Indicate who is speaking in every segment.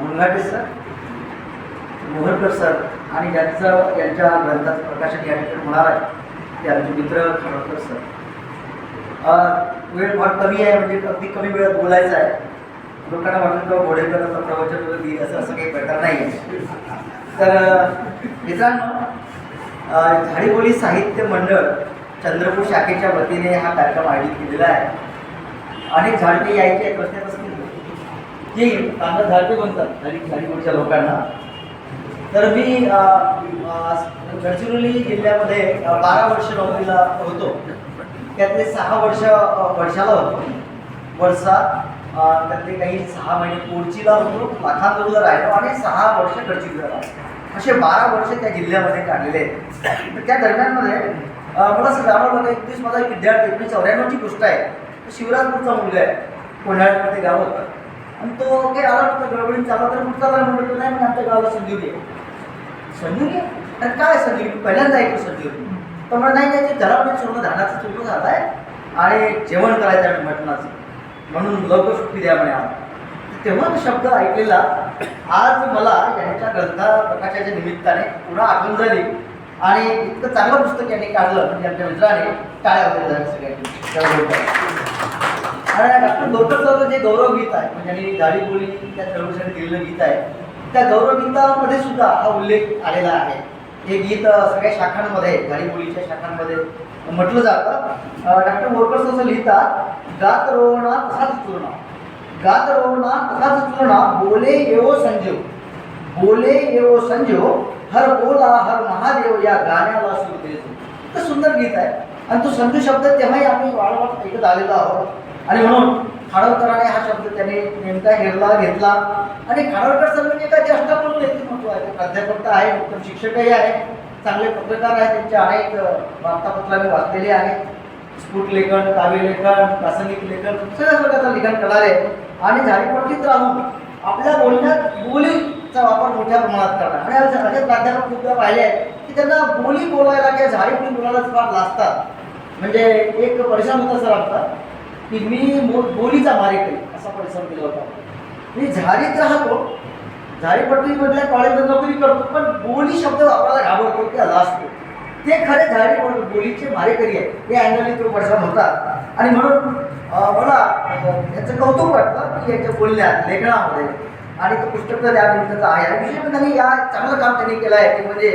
Speaker 1: Munghate sir Mohankar sir आणि ज्यांचं यांच्या ग्रंथाचं प्रकाशन या ठिकाणी होणार आहे ते आमचे मित्र खानोलकर सर. वेळ फार कमी आहे म्हणजे अगदी कमी वेळात बोलायचं आहे. लोकांना वाटलं किंवा घोडेकरांचं प्रवचन वगैरे दिलं असं असं काही प्रकार नाही आहे. तर मित्रांनो झाडीबोली साहित्य मंडळ चंद्रपूर शाखेच्या वतीने हा कार्यक्रम आयोजित केलेला आहे. अनेक झाडे यायचे आहेत ते असतील येईल चांगलं झाडे बनतात झाडी झाडीबोलीच्या लोकांना. तर मी गडचिरोली जिल्ह्यामध्ये बारा वर्ष नोकरीला होतो. त्यातले सहा वर्ष वर्षाला होतो. वर्षा त्यातले काही सहा महिने कोरचीला होतो लाखांदूरला राहिलो आणि सहा वर्ष गडचिरोलीला राहिलो. असे बारा वर्ष त्या जिल्ह्यामध्ये काढलेले आहेत. तर त्या दरम्यानमध्ये मला असं जाणवलं की एक दिवस माझा एक विद्यार्थी म्हणजे चौऱ्याण्णवची गोष्ट आहे. शिवराजपूरचा मुलगा आहे. कोंढाळ्यामध्ये गाव होतं. आणि तो काही आला नव्हता गडबडीत चालला तर कुठं चालला? म्हणतो नाही मग आमच्या गावाला संजीवनी संजीवनी आहे? अरे काय संजीवनी पहिल्यांदा ऐकतो संजीवनी तर मला नाही नाही घरा पण म्हणजे सर्व धानाचं चुकलं जात आहे आणि जेवण करायचं आहे मटणाचं. म्हणून लवकर सुट्टी द्या म्हणे आज तेव्हा तो शब्द ऐकलेला आज मला यांच्या ग्रंथा प्रकाशाच्या निमित्ताने पुन्हा आठवण झाली. आणि इतकं चांगलं पुस्तक यांनी काढलं म्हणजे आमच्या मित्राने टाळ्या वगैरे झाल्या सगळ्यांनी. डॉक्टर जे गौरव गीत आहे म्हणजे आणि जाडी बोली त्या चळवळीसाठी दिलेलं गीत आहे त्या गौरव गीतामध्ये सुद्धा हा उल्लेख आलेला आहे. हे गीत सगळ्या शाखांमध्ये जाडी बोलीच्या शाखांमध्ये म्हटलं जातं. डॉक्टर बोरकर सर लिहितात गात रोवणा तसाच चुरणा गात रोवणा तसाच चुरणा बोले येवो संजीव बोले येवो संजीव हर बोला हर महादेव या गाण्याला सुरू देतो. सुंदर गीत आहे. आणि तो संजू शब्द तेव्हाही आम्ही वारंवार ऐकत आलेलो आहोत. आणि म्हणून खाडवकराने हा शब्द त्याने नेमका हेरला घेतला. आणि खाडवकर सर म्हणजे काय जास्त बोलून व्यक्तिमत्व आहे. प्राध्यापक तर आहे उत्तम शिक्षकही आहे. चांगले पत्रकार आहेत त्यांचे अनेक वार्तापत्र मी वाचलेले आहे. स्फुट लेखन काव्य लेखन प्रासंगिक लेखन सगळ्या प्रकारचं लिखाण करणारे. आणि झाडीपट्टीत राहून आपल्या बोलण्यात बोलीचा वापर मोठ्या प्रमाणात करणार आणि असे प्राध्यापक खूपदा पाहिले आहेत की त्यांना बोली बोलायला किंवा झाडीपट्टी बोली बोलायलाच फार लाजतात. म्हणजे एक परिश्रम होता सर आमचा. की मी मो बोलीचा मारेकरी असा परिश्रम केला होता. मी झाडीत राहतो झाडीपट्टीमधल्या कॉलेजमध्ये नोकरी करतो पण बोली शब्द वापरायला घाबरतो किंवा लाजतो ते खरे झाडी बोलीचे मारेकरी आहे या अँगलने तो परिश्रम होता. आणि म्हणून मला याचं कौतुक वाटतं की याच्या बोलण्यात लेखनामध्ये आणि तो पुस्तक तर त्या निमित्ताचं आहे. आणि विशेष त्यांनी या चांगलं काम त्यांनी केलं आहे ते म्हणजे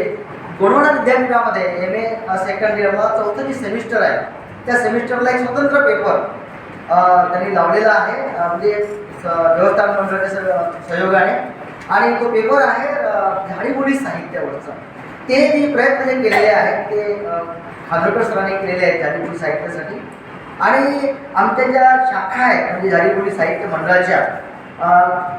Speaker 1: गोंडवाना विद्यापीठामध्ये एम ए सेकंड इयरला चौथं जी सेमिस्टर आहे त्या सेमिस्टरला एक स्वतंत्र पेपर त्यांनी लावलेला आहे. म्हणजे व्यवस्थापन मंडळाच्या सहयोगाने. आणि तो पेपर आहे झाडीबुडी साहित्यावरचा. ते जे प्रयत्न जे केलेले आहेत ते अं, सरांनी केलेले आहेत झाडीबुडी साहित्यासाठी. आणि आमच्या ज्या शाखा आहेत म्हणजे झाडीबुडी साहित्य मंडळाच्या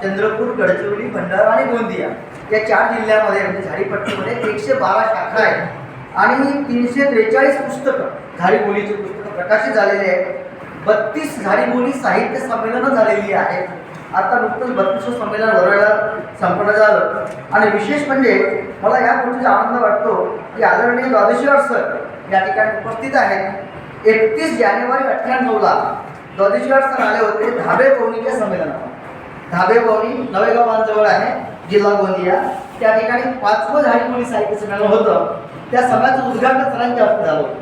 Speaker 1: चंद्रपूर गडचिरोली भंडारा आणि गोंदिया या चार जिल्ह्यामध्ये म्हणजे झाडीपट्टीमध्ये एकशे बारा शाखा आहेत. आणि तीनशे त्रेचाळीस पुस्तकं झाडीबोलीची पुस्तकं प्रकाशित झालेली आहेत. बत्तीस झाडीबोली साहित्य संमेलनं झालेली आहेत आता नुकतंच बत्तीस संमेलन वरळला संपन्न झालं. आणि विशेष म्हणजे मला या गोष्टीचा आनंद वाटतो की आदरणीय द्वादशीवार सर या ठिकाणी उपस्थित आहेत. एकतीस जानेवारी अठ्ठ्याण्णवला द्वादशीवार सर आले होते धाबे पवनीच्या संमेलनावर धाबे पवनी नवेगावांजवळ आहे जिल्हा गोंदिया. त्या ठिकाणी पाचवं झाडीबोली साहित्य संमेलन होतं. त्या सगळ्याचं उद्घाटन सरांच्या हस्ते झालं होतं.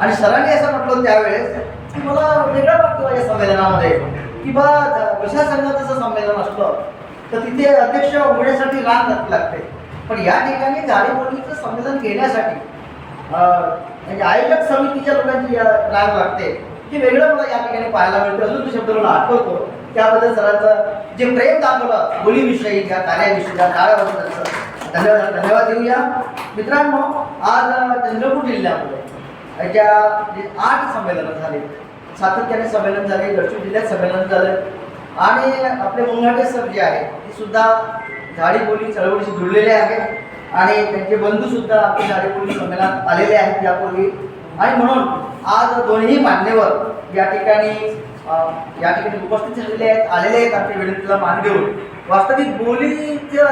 Speaker 1: आणि सरांनी असं म्हटलं त्यावेळेस की मला वेगळं वाटतं या संमेलनामध्ये. की बा संघाचं संमेलन असलं तर तिथे अध्यक्ष होण्यासाठी रांग लागते. पण या ठिकाणी झाडीबोलीचं संमेलन घेण्यासाठी म्हणजे आयोजक समितीच्या लोकांची या रांग लागते. हे वेगळं मला या ठिकाणी पाहायला मिळतं. अजून तो शब्द मला आठवतो. त्याबद्दल सरांचं जे प्रेम दाखवलं बोलीविषयी या कार्याविषयी या काळाबद्दल धन्यवाद धन्यवाद देऊया. मित्रांनो आज चंद्रपूर जिल्ह्यामध्ये ज्या आठ संमेलनं झाले. सातत्याने संमेलन झाले गडचिरोली जिल्ह्यात संमेलन झालं. आणि आपले मुंगाटे सर जे आहेत ते सुद्धा झाडीबोली चळवळीशी जुळलेले आहेत. आणि त्यांचे बंधू सुद्धा झाडी झाडीबोली संमेलनात आलेले आहेत यापूर्वी. आणि म्हणून आज दोन्ही मान्यवर या ठिकाणी या ठिकाणी उपस्थित झालेले आहेत आलेले आहेत आपल्या विनंतीला मान देऊन. वास्तविक बोलीचं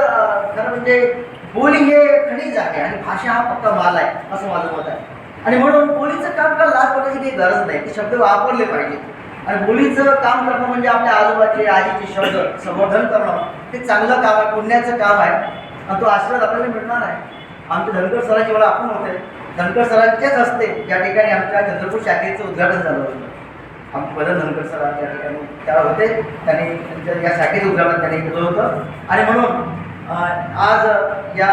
Speaker 1: खरं म्हणजे बोली हे खनिज आहे आणि भाषा हा पक्का माल आहे असं माझं मत आहे. आणि म्हणून बोलीचं काम करायला लाज वाटायची काही गरज नाही. ते शब्द वापरले पाहिजे. आणि मुलीचं काम करणं म्हणजे आपल्या आजोबाचे आजीचे शब्द संवर्धन करणं. ते चांगलं काम आहे पुण्याचं काम आहे. आणि तो आशीर्वाद आपल्याला मिळणार आहे. आमचे धनकर सरांची मला आपण होते धनकर सरांचेच असते. या ठिकाणी आमच्या चंद्रपूर शाखेचं उद्घाटन झालं होतं. आमचे बदल धनकर सर त्या ठिकाणी त्या होते. त्यांनी त्यांच्या या शाखेचं उद्घाटन त्यांनी केलं होतं. आणि म्हणून आज या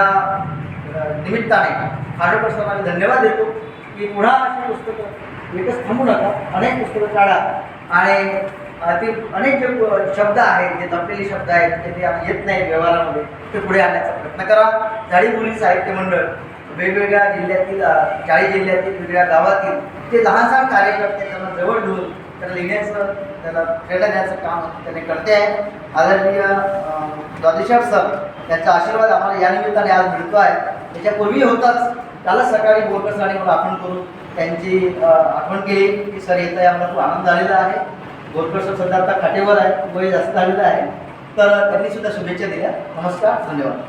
Speaker 1: निमित्ताने खाडोकर सरांना धन्यवाद देतो. की पुन्हा अशी पुस्तकं एकच थांबू नका अनेक पुस्तकं काढा. आणि ते अनेक जे शब्द आहेत जे लपलेले शब्द आहेत ते ते येत नाहीत व्यवहारामध्ये ते पुढे आणण्याचा प्रयत्न करा. चाळी मुली साहित्य मंडळ वेगवेगळ्या जिल्ह्यातील चाळी जिल्ह्यातील वेगवेगळ्या गावातील ते लहान सहान कार्यकर्ते त्यांना जवळ घेऊन त्याला लिहिण्याचं त्याला प्रेरणा देण्याचं काम त्याने करते आहे. आदरणीय अं, सर त्यांचा आशीर्वाद आम्हाला या निमित्ताने आज मिळतो आहे. त्याच्यापूर्वी होताच. कालच सकाळी बोरकर सरांनी मला आठवण करून त्यांची आठवण केली की सर येत आहे आम्हाला खूप आनंद झालेला आहे. बोरकर सर सध्या आता खाटेवर आहे वय जास्त झालेलं आहे. तर त्यांनी सुद्धा शुभेच्छा दिल्या. नमस्कार धन्यवाद.